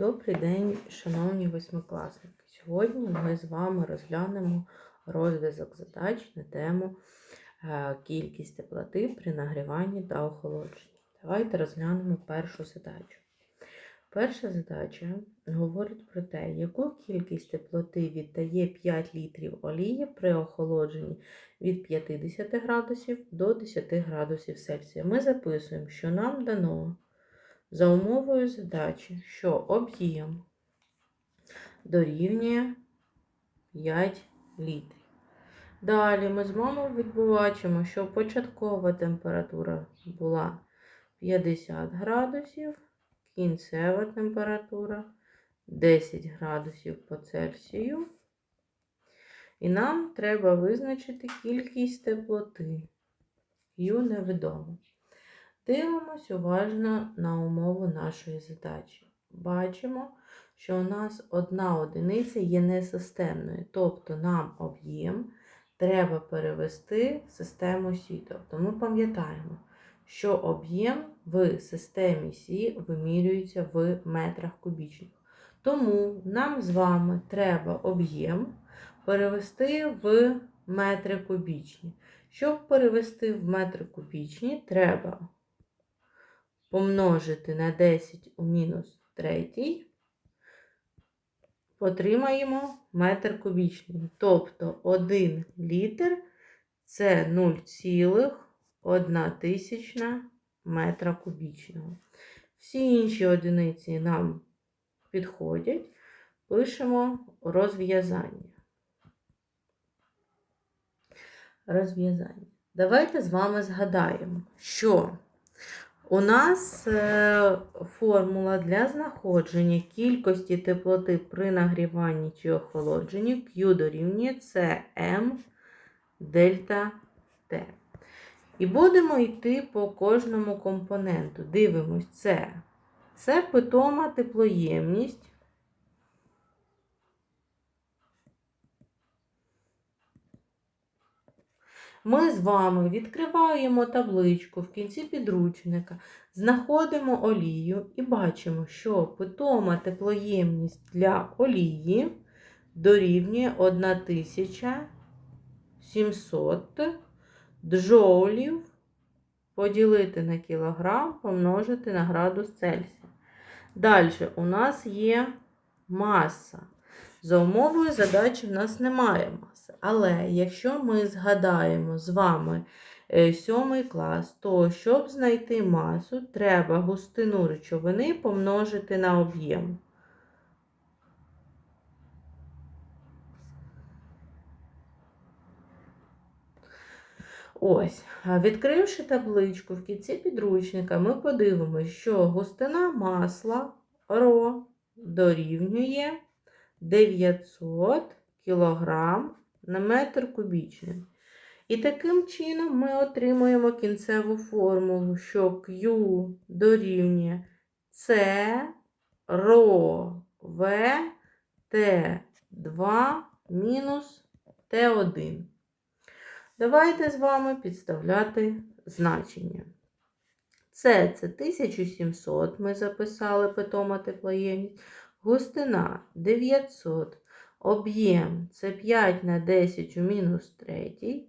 Добрий день, шановні восьмикласники. Сьогодні ми з вами розглянемо розв'язок задач на тему е, кількість теплоти при нагріванні та охолодженні. Давайте розглянемо першу задачу. Перша задача говорить про те, яку кількість теплоти віддає 5 літрів олії при охолодженні від 50 градусів до 10 градусів Цельсія. Ми записуємо, що нам дано за умовою задачі, що об'єм дорівнює 5 літрів. Далі ми з вами відбачимо, що початкова температура була 50 градусів, кінцева температура 10 градусів по Цельсію. І нам треба визначити кількість теплоти. Ю невідомо. Дивимось уважно на умову нашої задачі. Бачимо, що у нас одна одиниця є несистемною, тобто нам об'єм треба перевести в систему Сі. Тобто ми пам'ятаємо, що об'єм в системі Сі вимірюється в метрах кубічних. Тому нам з вами треба об'єм перевести в метри кубічні. Щоб перевести в метри кубічні, треба помножити на 10 у мінус третій, отримаємо метр кубічний. Тобто 1 літр це 0,1 тисячна метра кубічного. Всі інші одиниці нам підходять. Пишемо розв'язання. Розв'язання. Давайте з вами згадаємо, що у нас е, формула для знаходження кількості теплоти при нагріванні чи охолодженні Q дорівнює CM дельта T. І будемо йти по кожному компоненту. Дивимось, це, це питома теплоємність. Ми з вами відкриваємо табличку в кінці підручника, знаходимо олію і бачимо, що питома теплоємність для олії дорівнює 1700 джоулів поділити на кілограм, помножити на градус Цельсія. Далі у нас є маса. За умовою задачі в нас немає маси. Але якщо ми згадаємо з вами е, сьомий клас, то щоб знайти масу, треба густину речовини помножити на об'єм. Ось, відкривши табличку в кінці підручника, ми подивимося, що густина масла ро дорівнює 900 кг на метр кубічний. І таким чином ми отримуємо кінцеву формулу, що Q дорівнює C ро В Т2 мінус Т1. Давайте з вами підставляти значення. Це це 1700, ми записали питома теплоємність. Густина 900, об'єм це 5 на 10 у мінус 3.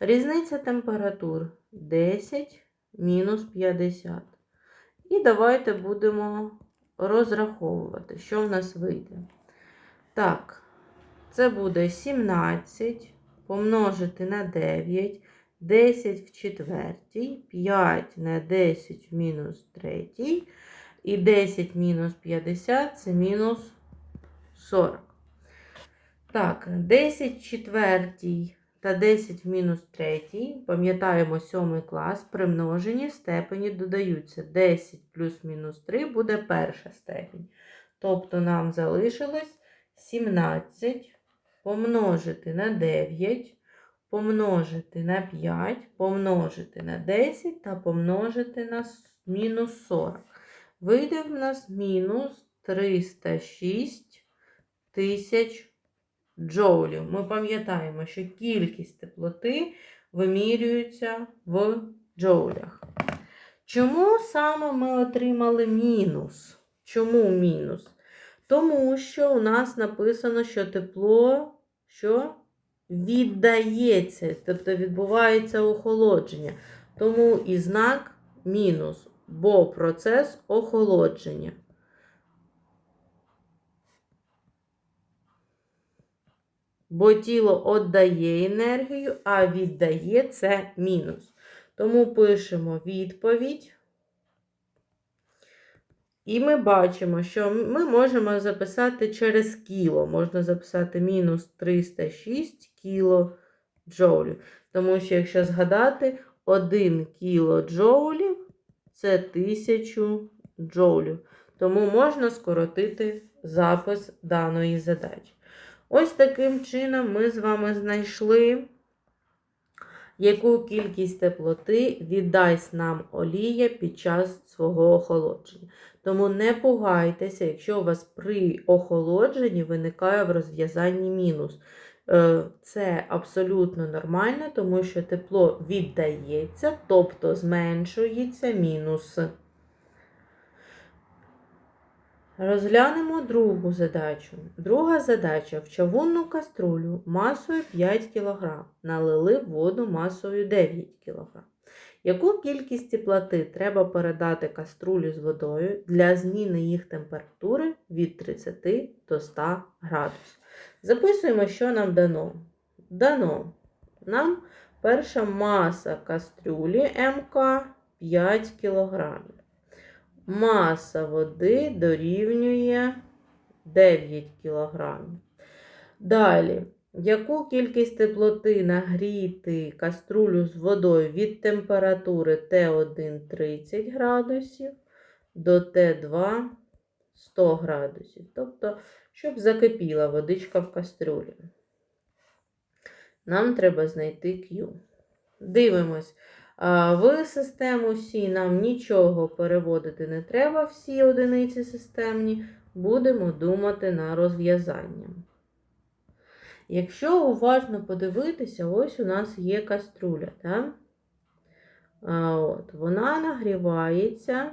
Різниця температур 10 мінус 50. І давайте будемо розраховувати, що в нас вийде. Так, це буде 17 помножити на 9, 10 в четвертій, 5 на 10 в мінус 3. І 10 мінус 50 це мінус 40. Так, 10 четвертій та 10 в мінус 3. Пам'ятаємо 7 клас. При множенні степені додаються. 10 плюс мінус 3 буде перша степень. Тобто нам залишилось 17 помножити на 9, помножити на 5, помножити на 10 та помножити на мінус 40. Вийде в нас мінус 306 тисяч джоулів. Ми пам'ятаємо, що кількість теплоти вимірюється в джоулях. Чому саме ми отримали мінус? Чому мінус? Тому що у нас написано, що тепло що віддається, тобто відбувається охолодження. Тому і знак мінус, бо процес охолодження. Бо тіло віддає енергію, а віддає це мінус. Тому пишемо відповідь. І ми бачимо, що ми можемо записати через кіло. Можна записати мінус 306 кіло джоулів. Тому що, якщо згадати, 1 кіло джоулів це 1000 джоулів. Тому можна скоротити запис даної задачі. Ось таким чином ми з вами знайшли, яку кількість теплоти віддасть нам олія під час свого охолодження. Тому не пугайтеся, якщо у вас при охолодженні виникає в розв'язанні мінус. Е, Це абсолютно нормально, тому що тепло віддається, тобто зменшується мінус. Розглянемо другу задачу. Друга задача в чавунну каструлю масою 5 кг налили воду масою 9 кг. Яку кількість теплоти треба передати каструлі з водою для зміни їх температури від 30 до 100 градусів? Записуємо, що нам дано. Дано нам перша маса кастрюлі МК 5 кг. Маса води дорівнює 9 кг. Далі, яку кількість теплоти нагріти каструлю з водою від температури Т1 30 градусів до Т2 100 градусів. Тобто, щоб закипіла водичка в каструлі. Нам треба знайти Q. Дивимось. В систему Сі нам нічого переводити не треба, всі одиниці системні, будемо думати на розв'язання. Якщо уважно подивитися, ось у нас є каструля. Так? От, Вона нагрівається.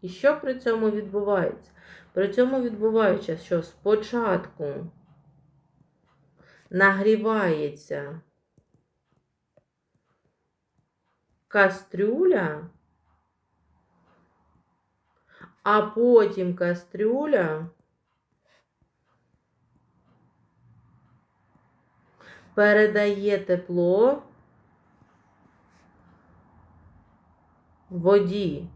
І що при цьому відбувається? При цьому відбувається, що спочатку нагрівається кастрюля, а потім кастрюля передає тепло воді.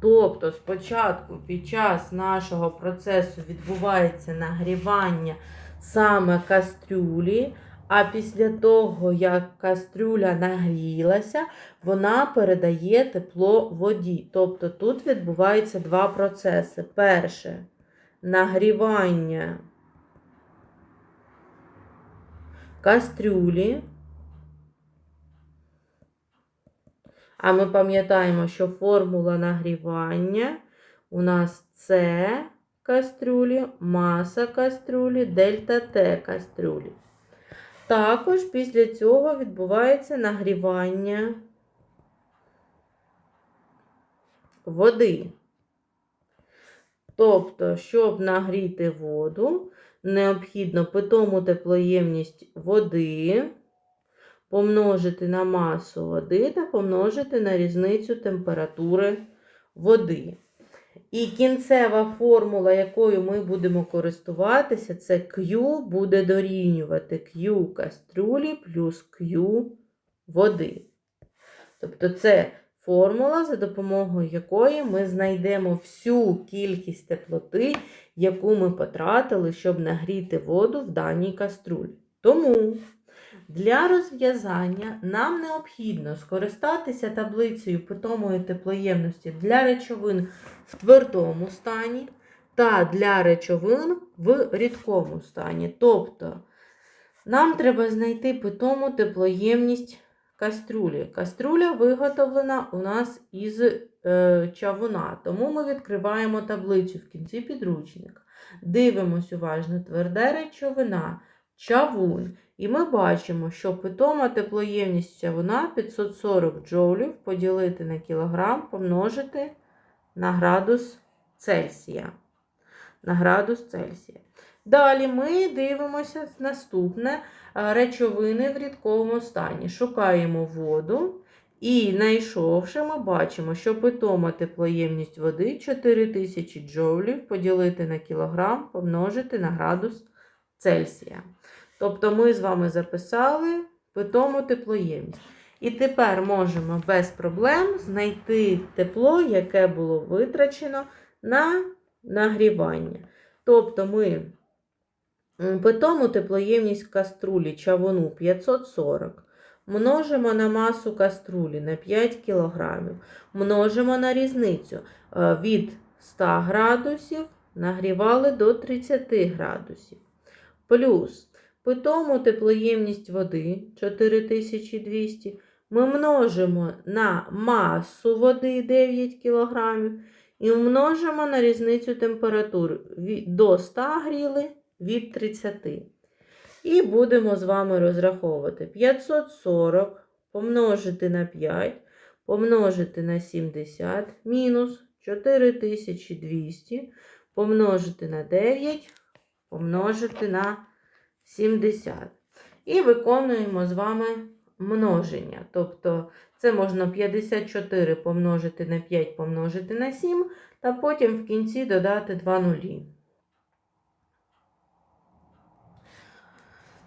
Тобто, спочатку під час нашого процесу відбувається нагрівання саме кастрюлі, а після того, як кастрюля нагрілася, вона передає тепло воді. Тобто тут відбуваються два процеси. Перше нагрівання кастрюлі. А ми пам'ятаємо, що формула нагрівання у нас це кастрюлі, маса кастрюлі, дельта Т кастрюлі. Також після цього відбувається нагрівання води. Тобто, щоб нагріти воду, необхідно питому теплоємність води помножити на масу води та помножити на різницю температури води. І кінцева формула, якою ми будемо користуватися, це Q буде дорівнювати Q кастрюлі плюс Q води. Тобто це формула, за допомогою якої ми знайдемо всю кількість теплоти, яку ми потратили, щоб нагріти воду в даній каструлі. Тому для розв'язання нам необхідно скористатися таблицею питомої теплоємності для речовин в твердому стані та для речовин в рідкому стані. Тобто нам треба знайти питому теплоємність каструлі. Каструля виготовлена у нас із е, чавуна, тому ми відкриваємо таблицю в кінці підручника. Дивимось уважно тверде речовина, чавун. І ми бачимо, що питома теплоємність чавуна 540 джоулів поділити на кілограм помножити на градус Цельсія. на градус Цельсія. Далі ми дивимося наступне е, речовини в рідковому стані. Шукаємо воду. І знайшовши, ми бачимо, що питома теплоємність води 4000 джоулів поділити на кілограм, помножити на градус Цельсія. Тобто ми з вами записали питому теплоємність. І тепер можемо без проблем знайти тепло, яке було витрачено на нагрівання. Тобто ми питому теплоємність каструлі чавуну 540 множимо на масу каструлі на 5 кг, множимо на різницю е, від 100 градусів нагрівали до 30 градусів. Плюс питому теплоємність води 4200 ми множимо на масу води 9 кг і множимо на різницю температур до 100 гріли від 30. І будемо з вами розраховувати 540 помножити на 5, помножити на 70, мінус 4200 помножити на 9, помножити на 70. І виконуємо з вами множення. Тобто це можна 54 помножити на 5 помножити на 7, та потім в кінці додати 2 нулі.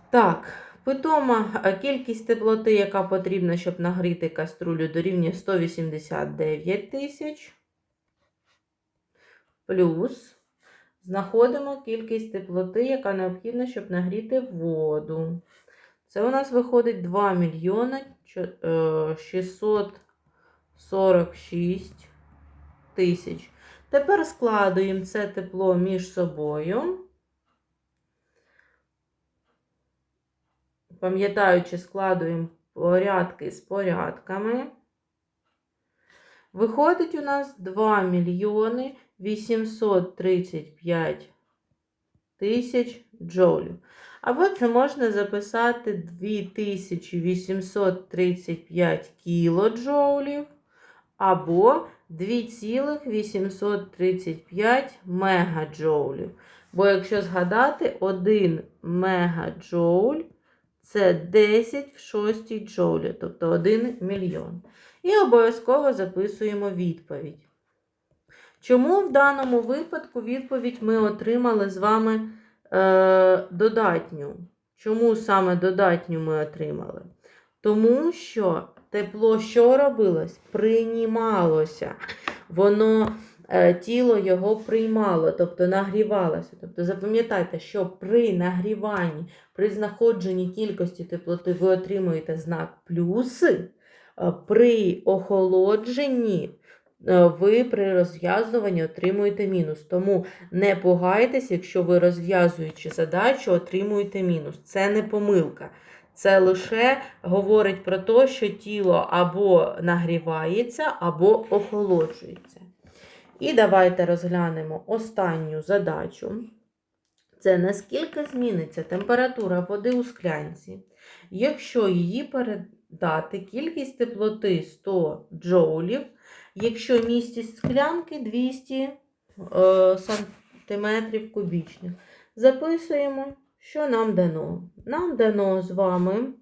Так, питома кількість теплоти, яка потрібна, щоб нагріти каструлю, дорівнює 189 тисяч. Плюс знаходимо кількість теплоти, яка необхідна, щоб нагріти воду. Це у нас виходить 2 мільйони е, 646 тисяч. Тепер складуємо це тепло між собою. Пам'ятаючи, складуємо порядки з порядками. Виходить у нас 2 мільйони 835 тисяч джоулів. Або це можна записати 2835 кілоджоулів, або 2,835 мегаджоулів. Бо якщо згадати, 1 мегаджоуль це 10 в 6 джоулі, тобто 1 мільйон. І обов'язково записуємо відповідь. Чому в даному випадку відповідь ми отримали з вами е, додатню? Чому саме додатню ми отримали? Тому що тепло, що робилось? Приймалося. Воно е, тіло його приймало, тобто нагрівалося. Тобто запам'ятайте, що при нагріванні, при знаходженні кількості теплоти ви отримуєте знак плюси, при охолодженні е, ви при розв'язуванні отримуєте мінус. Тому не пугайтесь, якщо ви розв'язуючи задачу, отримуєте мінус. Це не помилка. Це лише говорить про те, що тіло або нагрівається, або охолоджується. І давайте розглянемо останню задачу. Це наскільки зміниться температура води у склянці, якщо її передати кількість теплоти 100 джоулів, якщо містість склянки 200 е, сантиметрів кубічних. Записуємо, що нам дано. Нам дано з вами,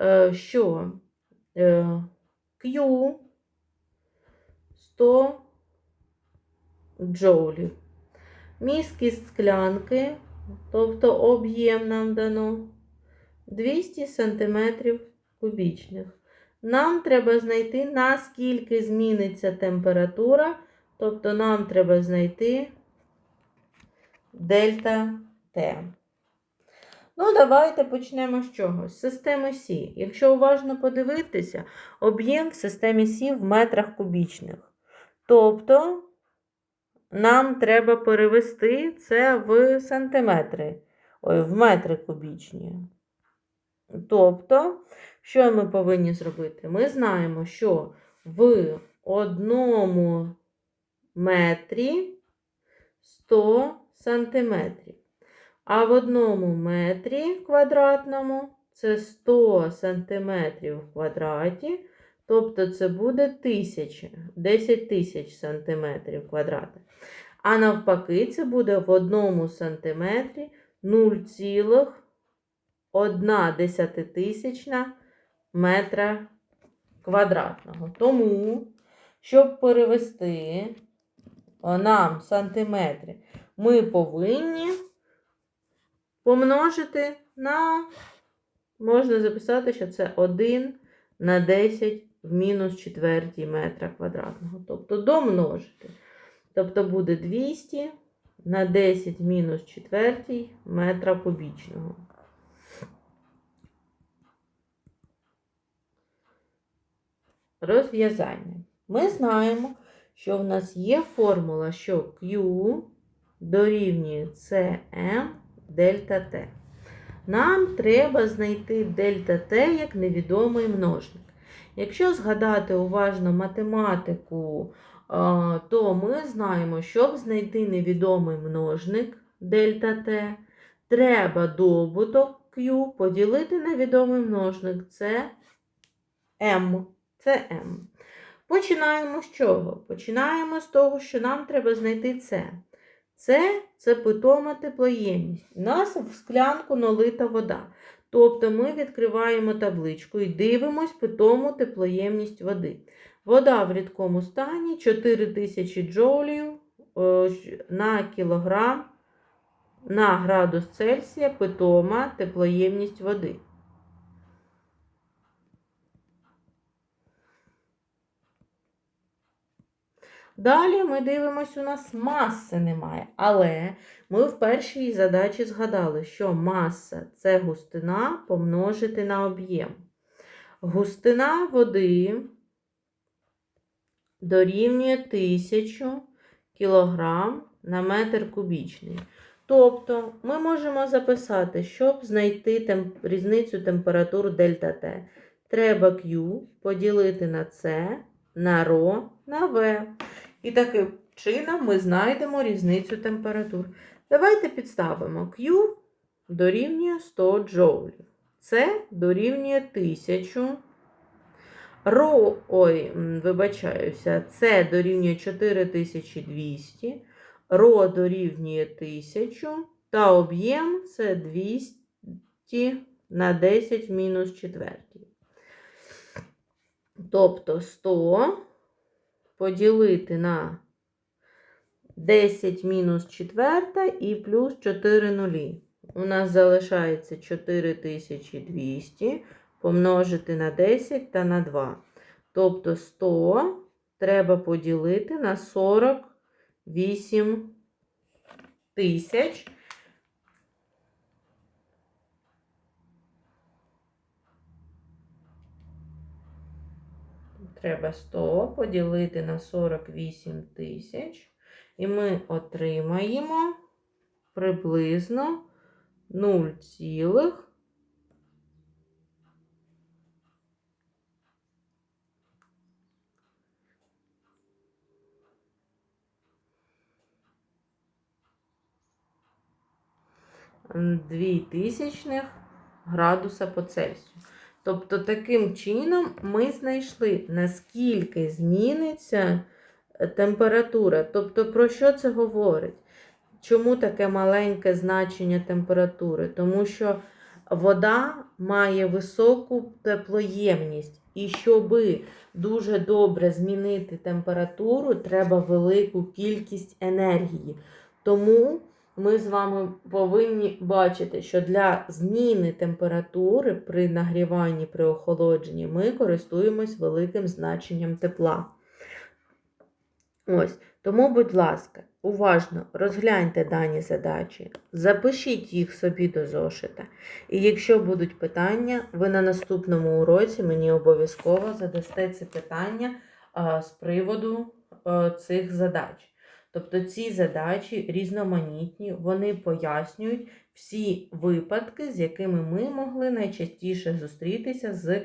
е, що е, Q 100 джоулів. Міськість склянки, тобто об'єм нам дано 200 см кубічних. Нам треба знайти, наскільки зміниться температура, тобто нам треба знайти дельта Т. Ну, давайте почнемо з чогось. З системи Сі. Якщо уважно подивитися, об'єм в системі Сі в метрах кубічних. Тобто, нам треба перевести це в сантиметри, ой, в метри кубічні. Тобто, що ми повинні зробити? Ми знаємо, що в одному метрі 100 сантиметрів. А в одному метрі квадратному це 100 сантиметрів в квадраті, тобто це буде 1000, 10 тисяч сантиметрів квадратних. А навпаки, це буде в одному сантиметрі 0,1 десятитисячна метра квадратного. Тому, щоб перевести нам сантиметри, ми повинні помножити на, можна записати, що це 1 на 10 в мінус четвертій метра квадратного. Тобто домножити. Тобто буде 200 на 10 в мінус четвертій метра кубічного. Розв'язання. Ми знаємо, що в нас є формула, що Q дорівнює CM дельта T. Нам треба знайти дельта T як невідомий множник. Якщо згадати уважно математику, то ми знаємо, щоб знайти невідомий множник дельта T, треба добуток Q поділити на відомий множник це M. Це M. Починаємо з чого? Починаємо з того, що нам треба знайти це. Це це питома теплоємність. У нас в склянку налита вода. Тобто ми відкриваємо табличку і дивимось питому теплоємність води. Вода в рідкому стані 4000 джоулів е, на кілограм на градус Цельсія питома теплоємність води. Далі ми дивимося, у нас маси немає. Але ми в першій задачі згадали, що маса це густина помножити на об'єм. Густина води дорівнює 1000 кг на метр кубічний. Тобто ми можемо записати, щоб знайти темп... різницю температур дельта Т. Треба Q поділити на С, на ρ, на В. І таким чином ми знайдемо різницю температур. Давайте підставимо Q дорівнює 100 джоулів. С дорівнює 1000. Ро, ой, вибачаюся, С дорівнює 4200, Ро дорівнює 1000, та об'єм це 200 на 10 мінус 4. Тобто 100 поділити на 10 мінус 4 і плюс 4 нулі. У нас залишається 4200 помножити на 10 та на 2. Тобто 100 треба поділити на 48 тисяч. Треба 100 поділити на 48 тисяч. І ми отримаємо приблизно 0, цілих дві тисячних градуса по Цельсію. Тобто, таким чином ми знайшли, наскільки зміниться е, температура. Тобто, про що це говорить? Чому таке маленьке значення температури? Тому що вода має високу теплоємність. І щоб дуже добре змінити температуру, треба велику кількість енергії. Тому ми з вами повинні бачити, що для зміни температури при нагріванні, при охолодженні ми користуємось великим значенням тепла. Ось, тому, будь ласка, уважно розгляньте дані задачі, запишіть їх собі до зошита. І якщо будуть питання, ви на наступному уроці мені обов'язково задасте це питання з приводу цих задач. Тобто ці задачі різноманітні, вони пояснюють всі випадки, з якими ми могли найчастіше зустрітися з,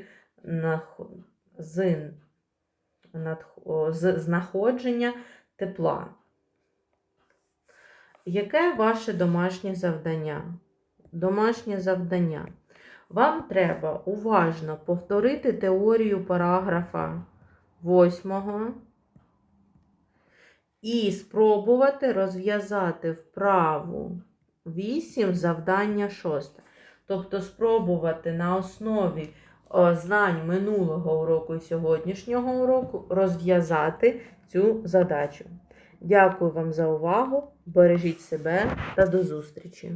з, з знаходження тепла. Яке ваше домашнє завдання? Домашнє завдання. Вам треба уважно повторити теорію параграфа 8 і спробувати розв'язати вправу 8 завдання 6. Тобто спробувати на основі знань минулого уроку і сьогоднішнього уроку розв'язати цю задачу. Дякую вам за увагу. Бережіть себе та до зустрічі!